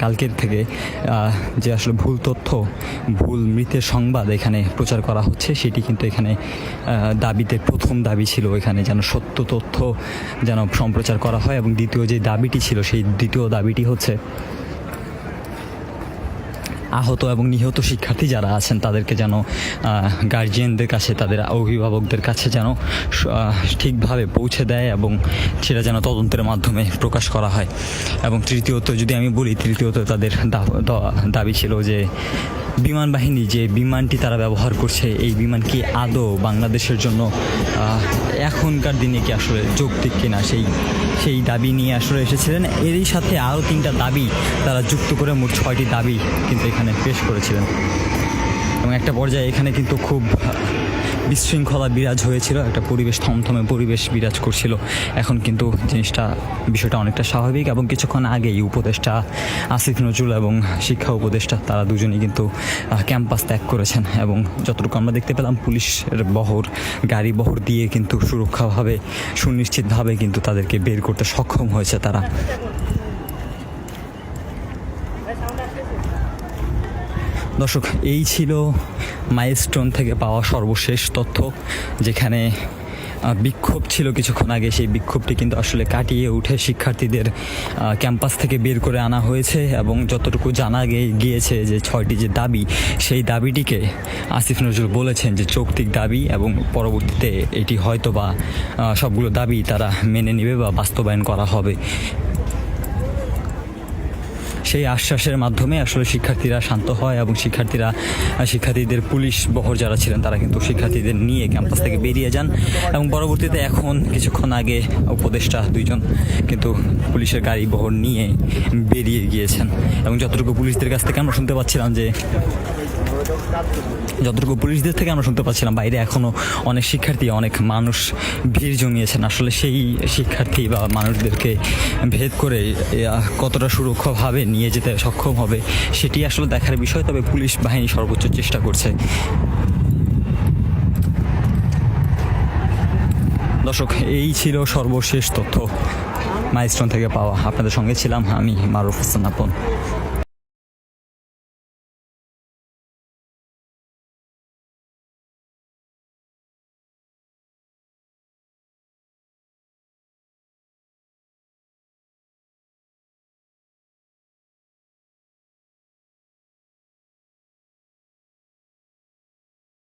কালকের থেকে যে আসলে ভুল তথ্য, ভুল মৃতের সংবাদ এখানে প্রচার করা হচ্ছে, সেটি কিন্তু এখানে দাবিতে প্রথম দাবি ছিল এখানে যেন সত্য তথ্য যেন সম্প্রচার করা হয় এবং দ্বিতীয় যে দাবিটি ছিল, সেই দ্বিতীয় দাবিটি হচ্ছে আহত এবং নিহত শিক্ষার্থী যারা আছেন, তাদেরকে যেন গার্জিয়ানদের কাছে, তাদের অভিভাবকদের কাছে যেন ঠিকভাবে পৌঁছে দেয় এবং সেটা যেন তদন্তের মাধ্যমে প্রকাশ করা হয়। এবং তৃতীয়ত, যদি আমি বলি, তৃতীয়ত তাদের দাবি ছিল যে বিমান বাহিনী যে বিমানটি তারা ব্যবহার করছে, এই বিমান কি আদৌ বাংলাদেশের জন্য এখনকার দিনে কি আসলে যৌক্তিক কিনা সেই সেই দাবি নিয়ে আসলে এসেছিলেন। এরই সাথে আরও তিনটা দাবি তারা যুক্ত করে, মোট ছয়টি দাবি কিন্তু এখানে পেশ করেছিলেন। এবং একটা পর্যায়ে এখানে কিন্তু খুব বিশৃঙ্খলা বিরাজ হয়েছিল, একটা পরিবেশ থমথমে পরিবেশ বিরাজ করছিল। এখন কিন্তু জিনিসটা, বিষয়টা অনেকটা স্বাভাবিক এবং কিছুক্ষণ আগেই উপদেষ্টা আসিফ নজরুল এবং শিক্ষা উপদেষ্টা, তারা দুজনেই কিন্তু ক্যাম্পাস ত্যাগ করেছেন এবং যতটুকু আমরা দেখতে পেলাম, পুলিশের বহর, গাড়ি বহর দিয়ে কিন্তু সুরক্ষাভাবে, সুনিশ্চিতভাবে কিন্তু তাদেরকে বের করতে সক্ষম হয়েছে তারা। দর্শক, এই ছিল মাইলস্টোন থেকে পাওয়া সর্বশেষ তথ্য, যেখানে বিক্ষোভ ছিল কিছুক্ষণ আগে। সেই বিক্ষোভটি কিন্তু আসলে কাটিয়ে উঠে শিক্ষার্থীদের ক্যাম্পাস থেকে বের করে আনা হয়েছে এবং যতটুকু জানা গিয়েছে যে ছয়টি যে দাবি, সেই দাবিটিকে আসিফ নজরুল বলেছেন যে চৌক্তিক দাবি এবং পরবর্তীতে এটি হয়তো বা সবগুলো দাবি তারা মেনে নেবে বা বাস্তবায়ন করা হবে। সেই আশ্বাসের মাধ্যমে আসলে শিক্ষার্থীরা শান্ত হয় এবং শিক্ষার্থীরা শিক্ষার্থীদের পুলিশ বহর যারা ছিলেন, তারা কিন্তু শিক্ষার্থীদের নিয়ে ক্যাম্পাস থেকে বেরিয়ে যান এবং পরবর্তীতে এখন কিছুক্ষণ আগে উপদেষ্টা দুইজন কিন্তু পুলিশের গাড়ি বহর নিয়ে বেরিয়ে গিয়েছেন এবং যতটুকু পুলিশদের কাছ থেকে আমরা শুনতে পাচ্ছিলাম যে যতটুকু পুলিশদের থেকে আমরা শুনতে পাচ্ছিলাম, বাইরে এখনও অনেক শিক্ষার্থী, অনেক মানুষ ভিড় জমিয়েছেন। আসলে সেই শিক্ষার্থী বা মানুষদেরকে ভেদ করে কতটা সুরক্ষাভাবে নিয়ে যেতে সক্ষম হবে, সেটি আসলে দেখার বিষয়, তবে পুলিশ বাহিনী সর্বোচ্চ চেষ্টা করছে। দর্শক, এই ছিল সর্বশেষ তথ্য। মাইস্টন থেকে পাওয়া। আপনাদের সঙ্গে ছিলাম আমি, মারুফ হোসেন আপন।